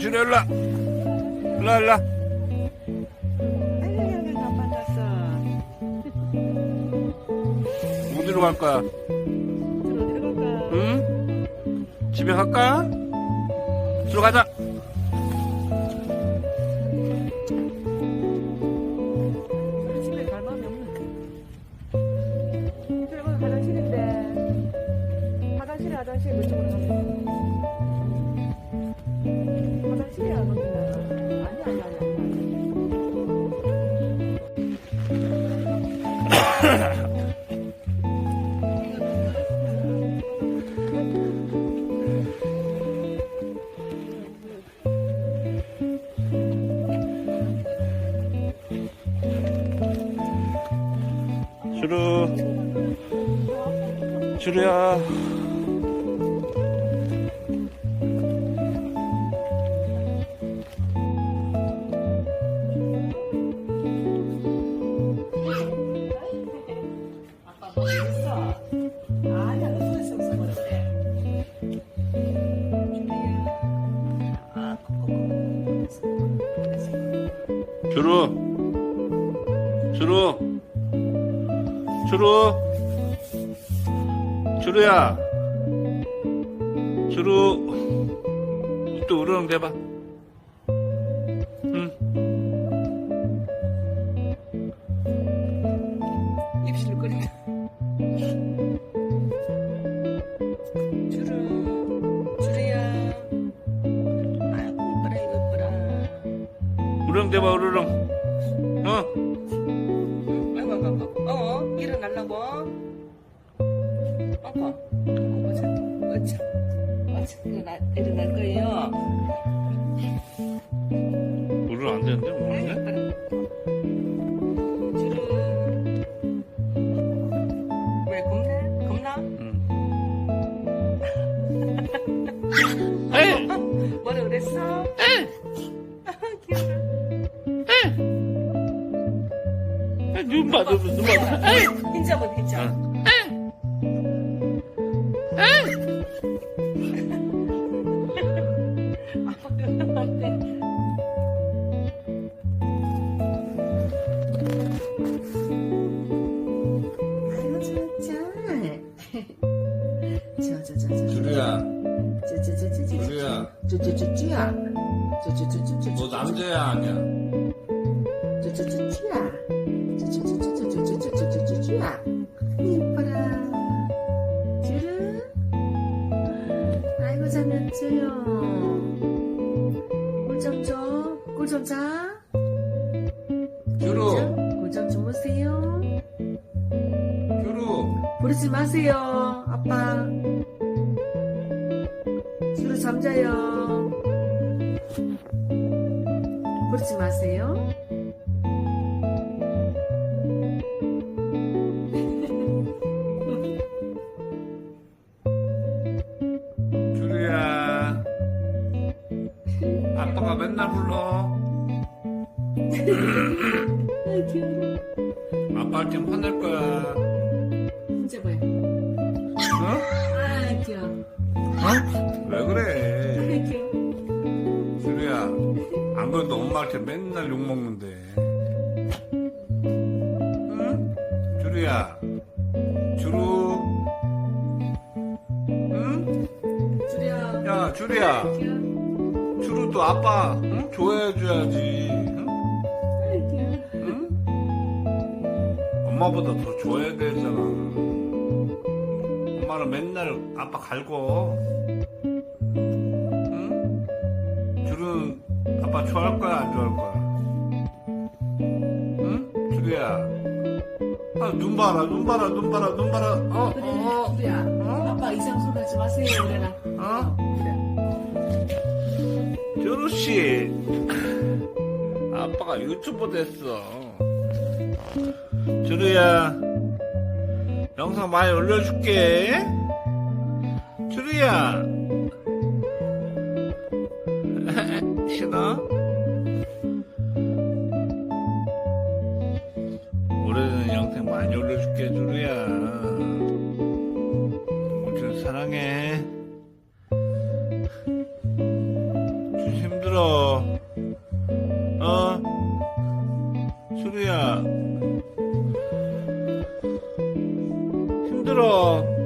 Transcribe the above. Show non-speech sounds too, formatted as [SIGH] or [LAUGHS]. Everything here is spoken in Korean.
주려 일로 와. 일로 와, 일로 와. 어디로 갈 거야? 응? 집에 갈까? 들어가자. 주루 주루야. 주루. 주루. 주루. 주루야. 주루. 또 으르렁 대봐. 응. 입술 끓인다. 주루, 주루야. 아이고, 이뻐라, 이거 이뻐라. 으르렁 대봐, 으르렁. 어? 달라고? 꺾어. 어차, 어차, 어차, 나 일어날 거예요. 물을 안 되는데, 오는데? 응. [LAUGHS] 뭐라 그랬어? 응! [LAUGHS] 응! [LAUGHS] 눈 봐, 눈 봐, 눈 봐. 에이! 흰자 뭐. 아이고 진짜. 저저저저. 주루야, 저저저저. 주루야. 저저저저야. 저저저저저. 너 남자야, 아니야? 저저저 아, 이뻐라. 쭈루. 아이고, 자면 쭈요. 꿀잠 좀, 꿀잠 자. 쭈루. 꿀잠 주무세요. 쭈루. 부르지 마세요, 아빠. 쭈루 잠자요. 부르지 마세요. 불러. 아, 귀여워. 아빠 지금 화낼 거야. 진짜 뭐야? 어? 아, 귀여워. 어? 왜 그래? 아, 귀여워. 주루야. 안 그래도 엄마한테 맨날 욕 먹는데. 응? 주루야. 주루. 응? 주리야. 야, 주루야. 귀여워. 주루도 아빠, 응? 좋아해줘야지. 응? 엄마보다 더 좋아해야 되잖아. 엄마는 맨날 아빠 갈고. 응? 줄은 아빠 좋아할 거야, 안 좋아할 거야? 응? 줄이야. 아, 눈 봐라, 눈 봐라, 눈 봐라, 눈 봐라. 어, 그래, 어, 어. 주리야. 어? 아빠 이상 소리 하지 마세요, 그래라. 어? 주루씨. 아빠가 유튜버 됐어. 주루야. 영상 많이 올려줄게. 주루야. [LAUGHS] 싫어? 올해는 영상 많이 올려줄게, 주루야. 우리 사랑해. 친구야. 힘들어.